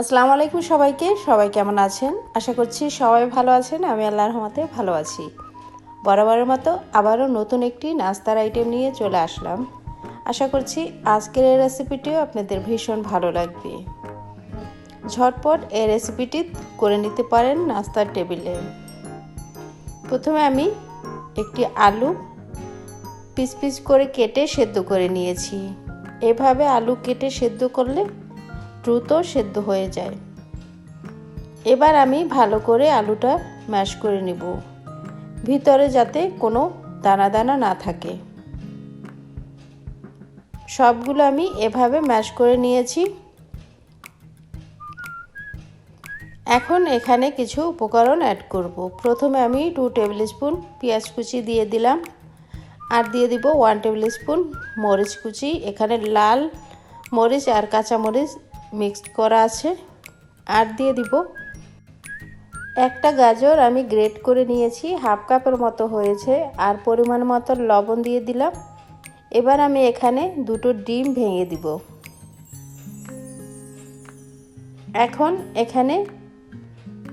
আসসালামু আলাইকুম সবাইকে। সবাই কেমন আছেন? আশা করছি সবাই ভালো আছেন। আমি আল্লাহর রহমতে ভালো আছি। বরাবরের মতো আবারও নতুন একটি নাস্তার আইটেম নিয়ে চলে আসলাম। আশা করছি আজকের এই রেসিপিটিও আপনাদের ভীষণ ভালো লাগবে। ঝটপট এই রেসিপিটি করে নিতে পারেন নাস্তার টেবিলে। প্রথমে আমি একটি আলু পিস পিস করে কেটে সেদ্ধ করে নিয়েছি। এভাবে আলু কেটে সেদ্ধ করলে দ্রুত সেদ্ধ হয়ে যায়। এবার আমি ভালো করে আলুটা ম্যাশ করে নিব। ভিতরে যাতে কোনো দানা দানা না থাকে। সবগুলো আমি এভাবে ম্যাশ করে নিয়েছি। এখন এখানে কিছু উপকরণ অ্যাড করব। প্রথমে আমি টু টেবিল স্পুন পেঁয়াজ কুচি দিয়ে দিলাম। আর দিয়ে দিব ওয়ান টেবিল স্পুন মরিচ কুচি। এখানে লাল মরিচ আর কাঁচা মরিচ মিক্সড করা আছে। আর দিয়ে দিব একটা গাজর আমি গ্রেট করে নিয়েছি, হাফ কাপের মতো হয়েছে, আর পরিমাণ মতো লবণ দিয়ে দিলাম। এবার আমি এখানে দুটো ডিম ভেঙে দিব। এখন এখানে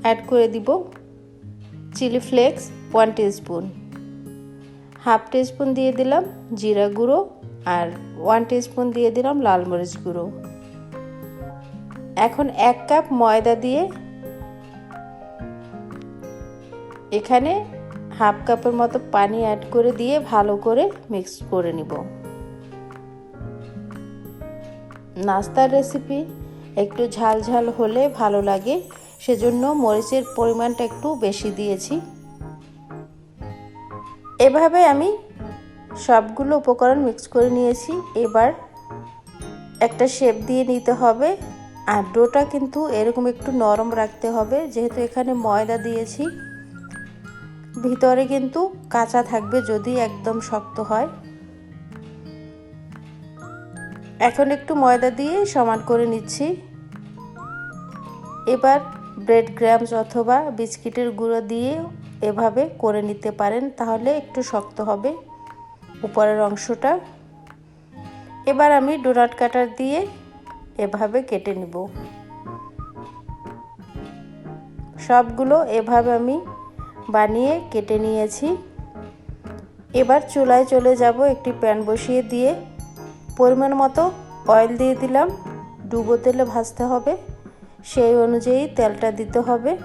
অ্যাড করে দিব chilli flakes one spoon half spoon দিয়ে দিলাম জিরা গুঁড়ো, আর ওয়ান স্পুন দিয়ে দিলাম লাল মরিচ গুঁড়ো। এখন এক কাপ ময়দা দিয়ে এখানে হাফ কাপের মতো পানি অ্যাড করে দিয়ে ভালো করে মিক্স করে নিব। নাস্তার রেসিপি একটু ঝাল ঝাল হলে ভালো লাগে, সেজন্য মরিচের পরিমাণটা একটু বেশি দিয়েছি। এভাবে আমি সবগুলো উপকরণ মিক্স করে নিয়েছি। এবার একটা শেপ দিয়ে নিতে হবে। আর ডোটা কিন্তু এরকম একটু নরম রাখতে হবে। যেহেতু এখানে ময়দা দিয়েছি, ভিতরে কিন্তু কাঁচা থাকবে যদি একদম শক্ত হয়। এখন একটু ময়দা দিয়ে সমান করে নিচ্ছি। এবার ব্রেড গ্রামস অথবা বিস্কিটের গুঁড়ো দিয়ে এভাবে করে নিতে পারেন, তাহলে একটু শক্ত হবে উপরের অংশটা। এবার আমি ডোনাট কাটার দিয়ে এভাবে কেটে নিব। সবগুলো এভাবে আমি বানিয়ে কেটে নিয়েছি। এবার চুলায় চলে যাব, একটি প্যান বসিয়ে দিয়ে। পরিমাণ মতো অয়েল দিয়ে দিলাম। ডুবো তেলে ভাজতে হবে। সেই অনুযায়ী তেলটা দিতে হবে।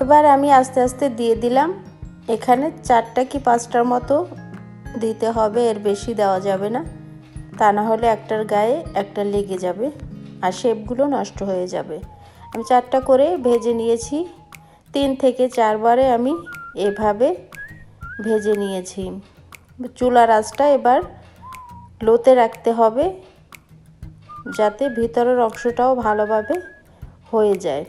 এবার আমি আস্তে আস্তে দিয়ে দিলাম। এখানে চারটা কি পাঁচটার মতো দিতে হবে, এর বেশি দেওয়া যাবে না। তা না হলে একটার গায়ে একটা লেগে যাবে আর শেপগুলো নষ্ট হয়ে যাবে। আমি চারটা করে ভেজে নিয়েছি। তিন থেকে চারবারে আমি এভাবে ভেজে নিয়েছি। চুলার আঁচটা এবার লোতে রাখতে হবে যাতে ভিতরের অংশটাও ভালোভাবে হয়ে যায়।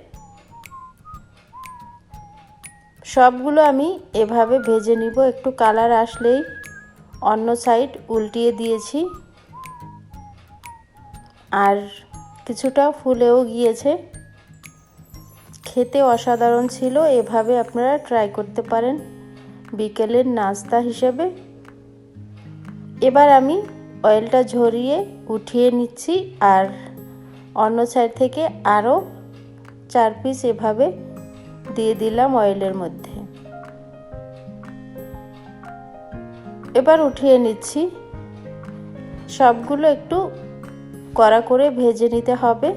সবগুলো আমি এভাবে ভেজে নিব। একটু কালার আসলেই অন্য সাইড উল্টিয়ে দিয়েছি। আর কিছুটা ফুলেও গিয়েছে। খেতে অসাধারণ ছিল, এভাবে আপনারা ট্রাই করতে পারেন বিকেলের নাস্তা হিসেবে। এবার আমি অয়েলটা ঝরিয়ে উঠিয়ে নিচ্ছি আর অন্য সাইড থেকে আরও চার পিস এভাবে দিয়ে দিলাম অয়েলের মধ্যে। এবার উঠিয়ে নিচ্ছি। সবগুলো একটু কড়া করে ভেজে নিতে হবে।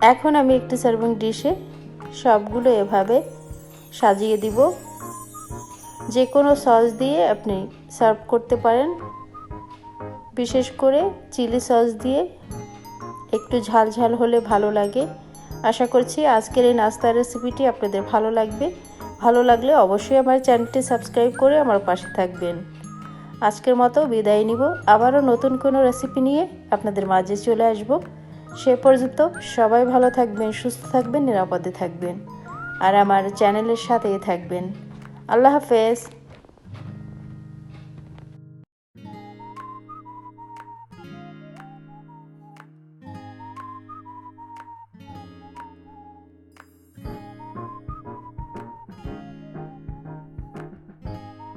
এখন আমি একটি সার্ভিং ডিশে সবগুলো এভাবে সাজিয়ে দিব। যে কোনো সস দিয়ে আপনি সার্ভ করতে পারেন। বিশেষ করে চিলি সস দিয়ে একটু ঝাল ঝাল হলে ভালো লাগে। আশা করছি আজকের এই নাস্তার রেসিপিটি আপনাদের ভালো লাগবে। ভালো লাগলে অবশ্যই আমার চ্যানেলটি সাবস্ক্রাইব করে আমার পাশে থাকবেন। আজকের মতো বিদায় নিব। আবারও নতুন কোনো রেসিপি নিয়ে আপনাদের মাঝে চলে আসব। সে পর্যন্ত সবাই ভালো থাকবেন, সুস্থ থাকবেন, নিরাপদে থাকবেন। আর আমার চ্যানেলের সাথেই থাকবেন। আল্লাহ হাফেজ।